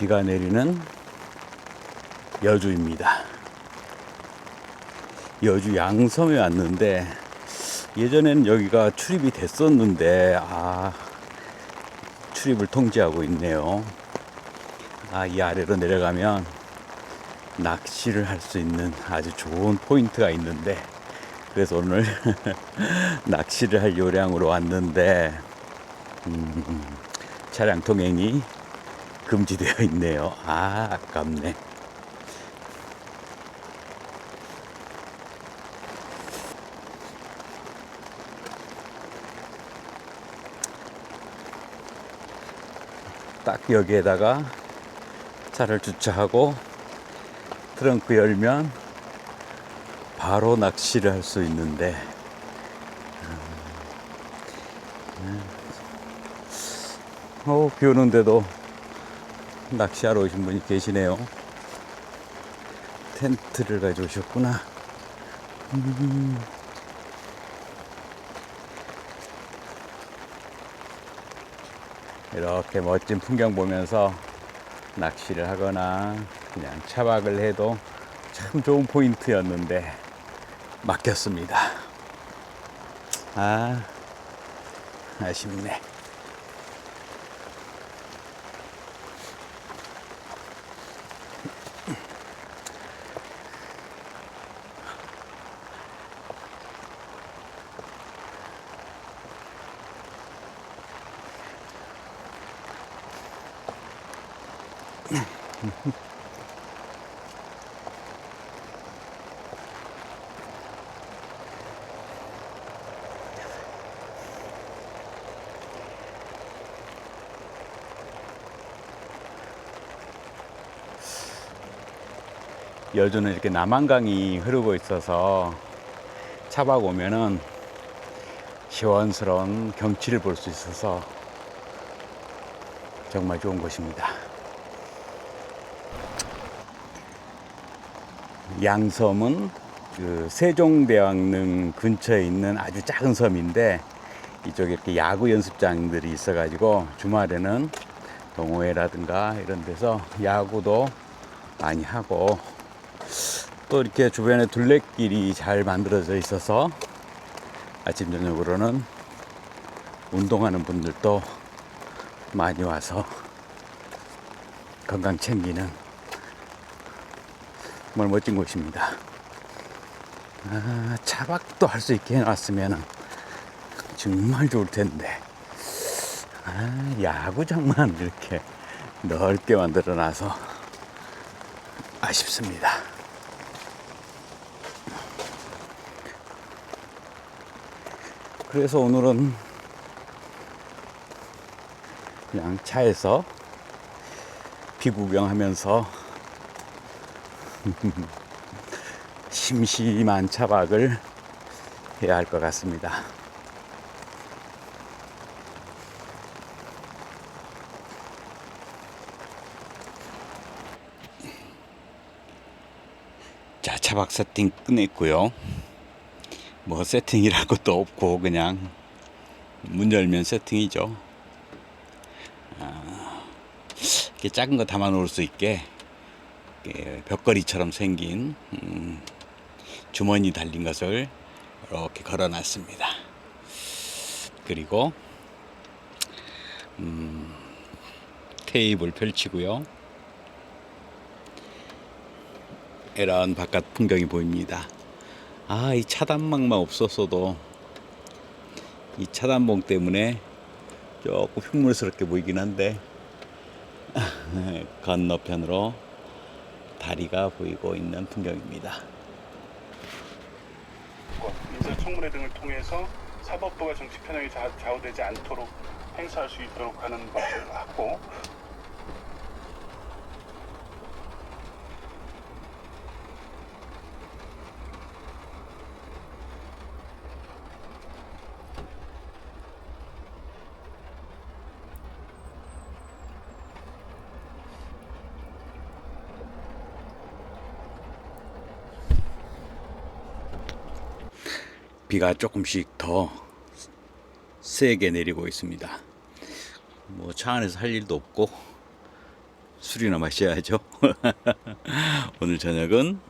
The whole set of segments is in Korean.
비가 내리는 여주입니다. 여주 양섬에 왔는데 예전에는 여기가 출입이 됐었는데 아 출입을 통제하고 있네요. 아 이 아래로 내려가면 낚시를 할 수 있는 아주 좋은 포인트가 있는데 그래서 오늘 낚시를 할 요량으로 왔는데 음, 차량 통행이 금지되어 있네요. 아 아깝네. 딱 여기에다가 차를 주차하고 트렁크 열면 바로 낚시를 할 수 있는데 음, 어, 비 오는데도 낚시하러 오신 분이 계시네요. 텐트를 가져오셨구나. 음. 이렇게 멋진 풍경 보면서 낚시를 하거나 그냥 차박을 해도 참 좋은 포인트였는데 맡겼습니다. 아, 아쉽네. 여주는 이렇게 남한강이 흐르고 있어서 차박 오면은 시원스러운 경치를 볼 수 있어서 정말 좋은 곳입니다. 양섬은 그 세종대왕릉 근처에 있는 아주 작은 섬인데 이쪽에 이렇게 야구 연습장들이 있어가지고 주말에는 동호회라든가 이런 데서 야구도 많이 하고 또 이렇게 주변에 둘레길이 잘 만들어져 있어서 아침 저녁으로는 운동하는 분들도 많이 와서 건강 챙기는 정말 멋진 곳입니다. 아, 차박도 할 수 있게 해놨으면 정말 좋을 텐데. 아, 야구장만 이렇게 넓게 만들어 놔서 아쉽습니다. 그래서 오늘은 그냥 차에서 비구경하면서 심심한 차박을 해야 할 것 같습니다. 자, 차박 세팅 끝냈고요. 뭐 세팅이랄 것도 없고 그냥 문 열면 세팅이죠. 아, 이렇게 작은 거 담아 놓을 수 있게 벽걸이처럼 생긴 음, 주머니 달린 것을 이렇게 걸어 놨습니다. 그리고 음, 테이블 펼치고요. 이런 바깥 풍경이 보입니다. 아, 이 차단막만 없었어도 이 차단봉 때문에 조금 흉물스럽게 보이긴 한데 건너편으로 다리가 보이고 있는 풍경입니다. 인사 청문회 등을 통해서 사법부가 정치 편향이 좌- 좌우되지 않도록 행사할 수 있도록 하는 것을 하고 비가 조금씩 더 세게 내리고 있습니다. 뭐 차 안에서 할 일도 없고 술이나 마셔야죠. 오늘 저녁은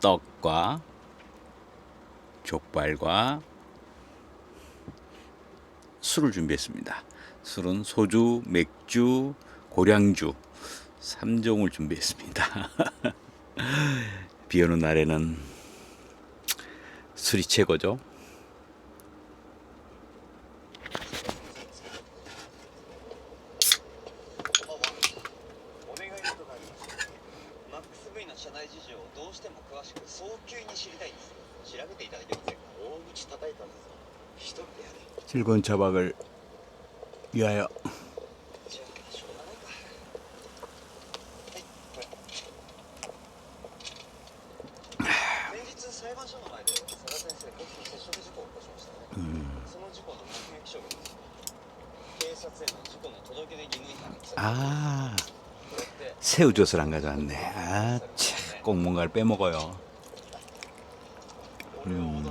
떡과 족발과 술을 준비했습니다. 술은 소주, 맥주, 고량주 3종을 준비했습니다. 비 오는 날에는 술이 최고죠. 어, 네. 즐거운 자박을 위하여 새우젓을 안 가져왔네. 아, 참, 꼭 뭔가를 빼먹어요. 음.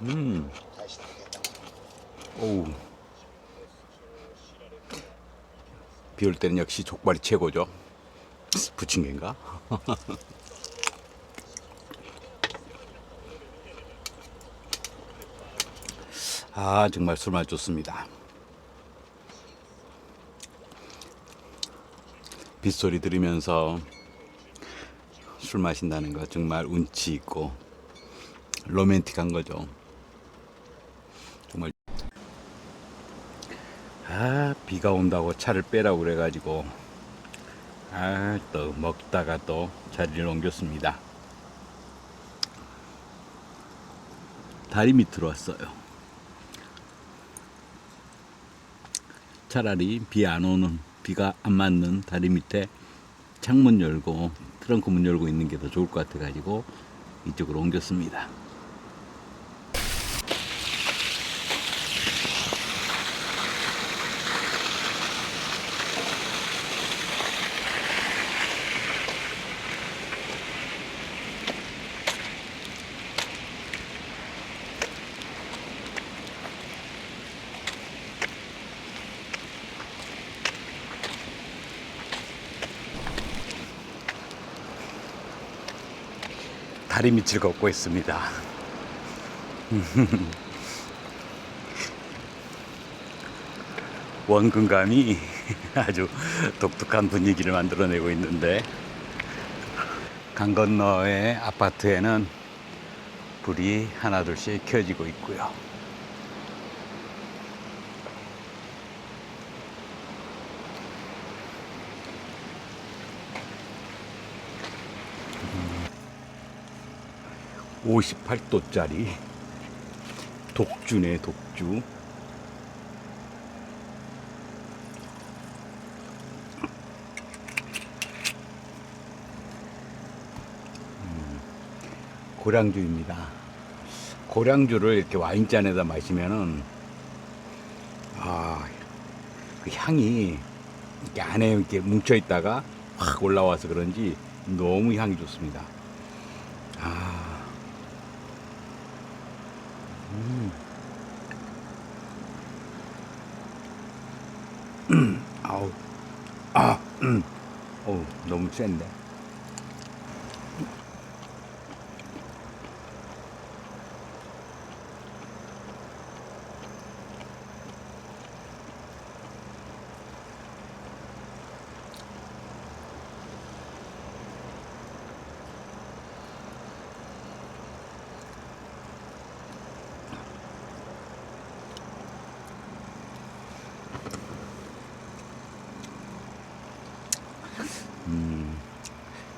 음. 오우. 비올 때는 역시 족발이 최고죠. 부침개인가? 아, 정말 술맛 좋습니다. 빗소리 들으면서 술 마신다는 거 정말 운치 있고 로맨틱한 거죠. 정말 아 비가 온다고 차를 빼라고 그래가지고 아 또 먹다가 또 자리를 옮겼습니다. 다리 밑으로 왔어요. 차라리 비 안 오는 비가 안 맞는 다리 밑에 창문 열고 트렁크 문 열고 있는 게 더 좋을 것 같아 가지고 이쪽으로 옮겼습니다. 다리 밑을 걷고 있습니다. 원근감이 아주 독특한 분위기를 만들어내고 있는데 강 건너의 아파트에는 불이 하나둘씩 켜지고 있고요. 58도짜리 독주네 독주 음, 고량주입니다. 고량주를 이렇게 와인잔에다 마시면은 아, 그 향이 이렇게 안에 이렇게 뭉쳐 있다가 확 올라와서 그런지 너무 향이 좋습니다. 아, 음, 아우, 아, 음, 어우, 너무 센데.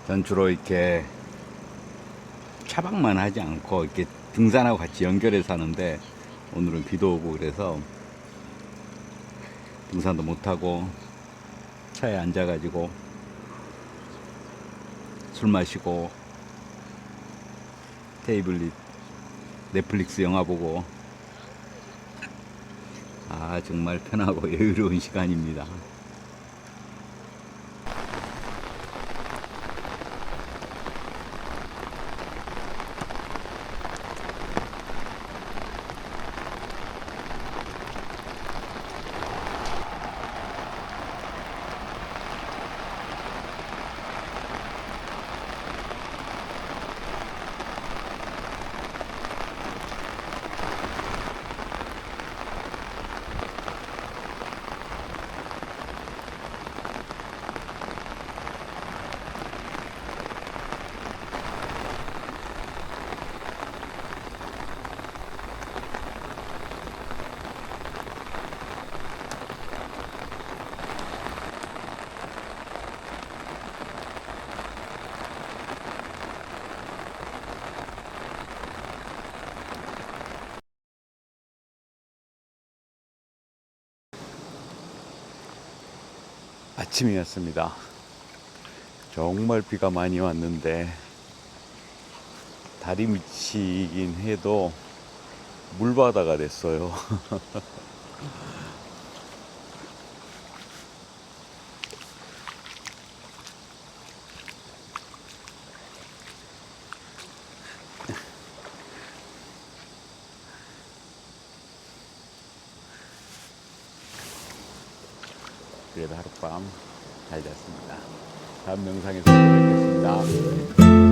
전 주로 이렇게 차박만 하지 않고 이렇게 등산하고 같이 연결해서 하는데 오늘은 비도 오고 그래서 등산도 못하고 차에 앉아가지고 술 마시고 테이블릿 넷플릭스 영화 보고 아 정말 편하고 여유로운 시간입니다. 아침이었습니다. 정말 비가 많이 왔는데 다리 밑이긴 해도 물바다가 됐어요. 그래도 하룻밤 잘 잤습니다. 다음 영상에서 뵙겠습니다.